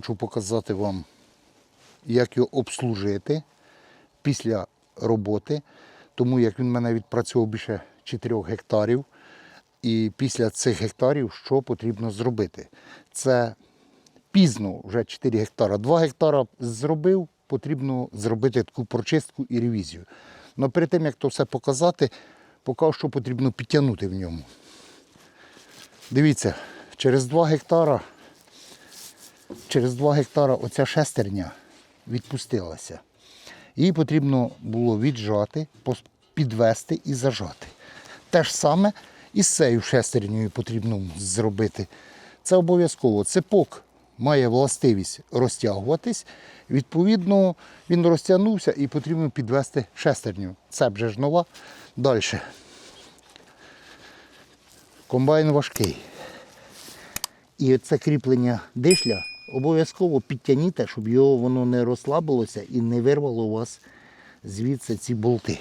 Хочу показати вам, як його обслужити після роботи, тому як він мене відпрацьовував більше 4 гектарів. І після цих гектарів що потрібно зробити? Це пізно вже 4 гектара. 2 гектара зробив, потрібно зробити таку прочистку і ревізію. Але перед тим, як то все показати, покажу, що потрібно підтягнути в ньому. Дивіться, через 2 гектара, через 2 гектара оця шестерня відпустилася. Її потрібно було віджати, підвести і зажати. Те ж саме і з цією шестернею потрібно зробити. Це обов'язково. Цепок має властивість розтягуватись. Відповідно, він розтягнувся і потрібно підвести шестерню. Це вже ж нова. Далі. Комбайн важкий. І це кріплення дишля обов'язково підтягніть, щоб його воно не розслабилося і не вирвало у вас звідси ці болти.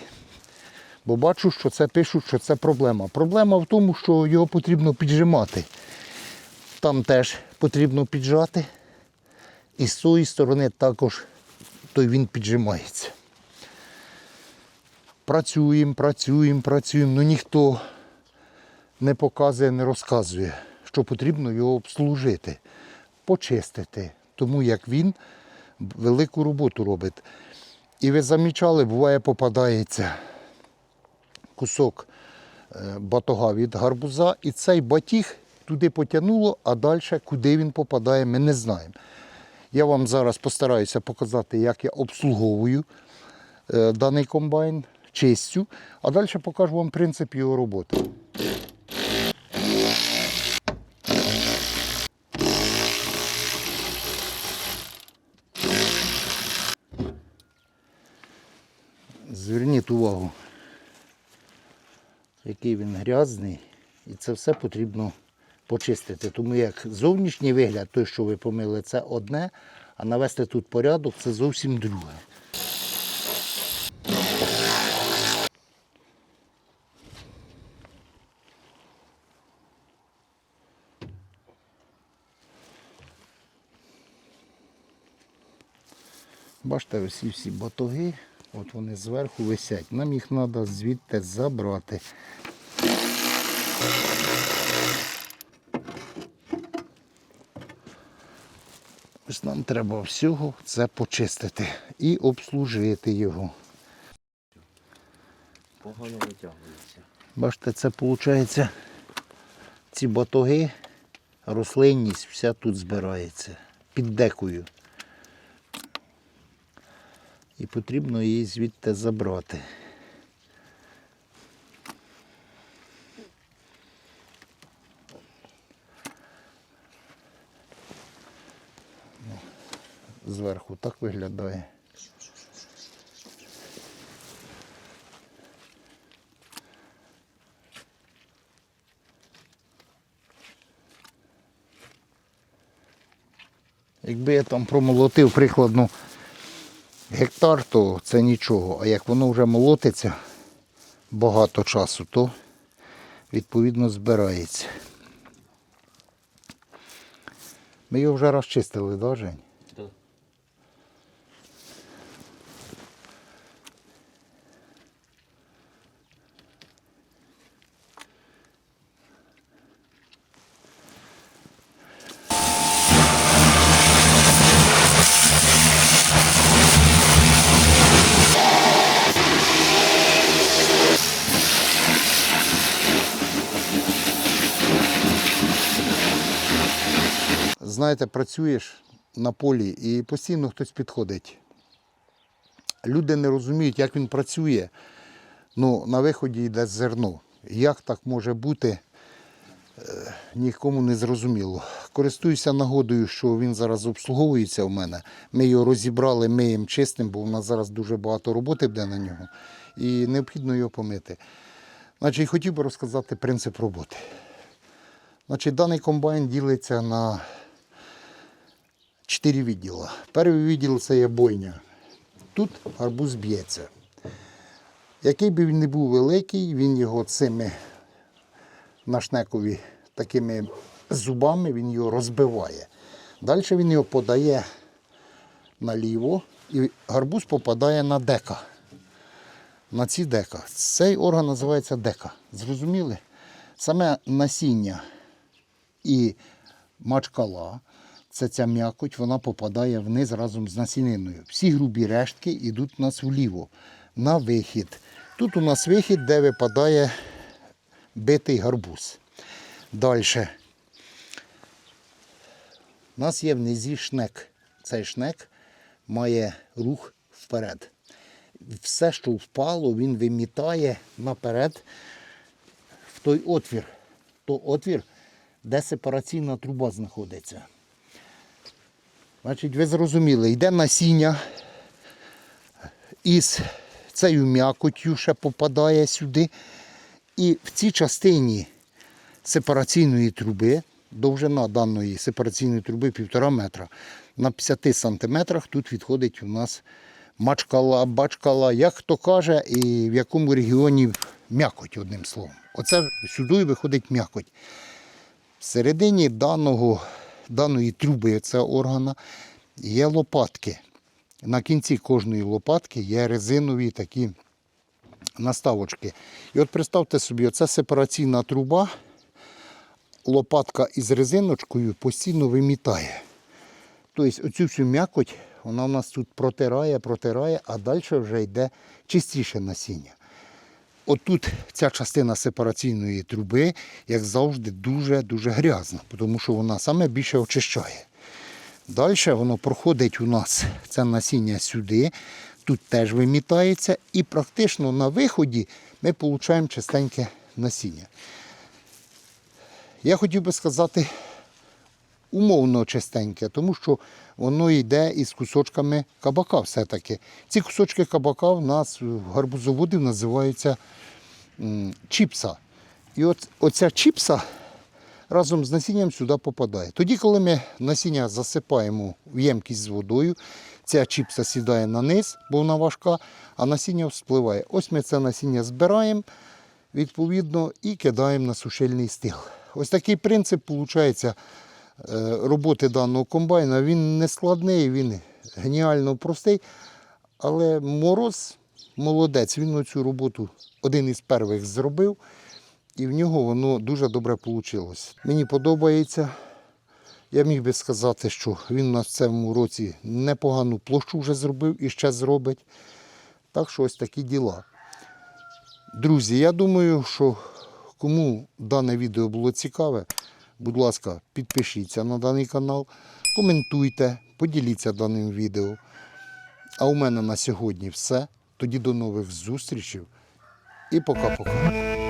Бо бачу, що це пишуть, що це проблема. Проблема в тому, що його потрібно піджимати. Там теж потрібно піджати. І з цієї сторони також то він піджимається. Працюємо, працюємо, працюємо. Ну ніхто не показує, не розказує, що потрібно його обслужити, почистити, тому як він велику роботу робить. І ви замічали, буває, попадається кусок е, батога від гарбуза, і цей батіг туди потягнуло, а далі куди він попадає, ми не знаємо. Я вам зараз постараюся показати, як я обслуговую е, даний комбайн, чистю, а далі покажу вам принцип його роботи. Який він грязний, і це все потрібно почистити. Тому як зовнішній вигляд, той, що ви помили, це одне, а навести тут порядок це зовсім друге. Бачите, ось всі батоги, от вони зверху висять. Нам їх треба звідти забрати. Ось нам треба всього це почистити і обслужити його. Погано витягується. Бачите, це виходить, ці батоги, рослинність вся тут збирається під декою. І потрібно її звідти забрати. Зверху так виглядає. Якби я там промолотив прикладно гектар, то це нічого. А як воно вже молотиться багато часу, то відповідно збирається. Ми його вже розчистили, да, Жень? Да. Знаєте, працюєш на полі і постійно хтось підходить. Люди не розуміють, як він працює. Ну, на виході йде зерно. Як так може бути, е, нікому не зрозуміло. Користуюся нагодою, що він зараз обслуговується у мене. Ми його розібрали миєм чистим, бо в нас зараз дуже багато роботи буде на нього. І необхідно його помити. Значить, хотів би розказати принцип роботи. Значить, даний комбайн ділиться на чотири відділи. Перший відділ це є бойня. Тут гарбуз б'ється. Який би він не був великий, він його цими на такими зубами він його розбиває. Далі він його подає наліво і гарбуз попадає на дека. На ці дека. Цей орган називається дека. Зрозуміли? Саме насіння і мачкала, це ця м'якоть, вона попадає вниз разом з насіниною. Всі грубі рештки йдуть у нас вліво, на вихід. Тут у нас вихід, де випадає битий гарбуз. Далі. У нас є внизі шнек. Цей шнек має рух вперед. Все, що впало, він вимітає наперед в той отвір. То отвір, де сепараційна труба знаходиться. Значить, ви зрозуміли, йде насіння із цією м'якоттю ще попадає сюди. І в цій частині сепараційної труби, довжина даної сепараційної труби 1,5 метра. На 50 сантиметрах тут відходить у нас мачкала, бачкала, як хто каже, і в якому регіоні м'якоть, одним словом. Оце сюди виходить м'якоть. Всередині даного, даної труби цього органа є лопатки. На кінці кожної лопатки є резинові такі наставочки. І от представте собі, оце сепараційна труба, лопатка із резиночкою постійно вимітає. Тобто оцю всю м'якоть, вона у нас тут протирає, протирає, а далі вже йде чистіше насіння. Отут ця частина сепараційної труби, як завжди, дуже-дуже грязна, тому що вона саме більше очищає. Далі воно проходить у нас це насіння сюди, тут теж вимітається, і практично на виході ми отримуємо чистеньке насіння. Я хотів би сказати умовно чистеньке, тому що воно йде із кусочками кабака все-таки. Ці кусочки кабака в нас в гарбузоводів називаються чіпса. І от оця чіпса разом з насінням сюди попадає. Тоді, коли ми насіння засипаємо в ємкість з водою, ця чіпса сідає на низ, бо вона важка, а насіння вспливає. Ось ми це насіння збираємо відповідно і кидаємо на сушильний стіл. Ось такий принцип виходить роботи даного комбайна. Він не складний, він геніально простий, але мороз молодець, він цю роботу один із перших зробив. І в нього воно дуже добре вийшло. Мені подобається. Я міг би сказати, що він у цьому році непогану площу вже зробив і ще зробить. Так що ось такі діла. Друзі, я думаю, що кому дане відео було цікаве, будь ласка, підпишіться на даний канал, коментуйте, поділіться даним відео. А у мене на сьогодні все. Тоді до нових зустрічей і пока-пока.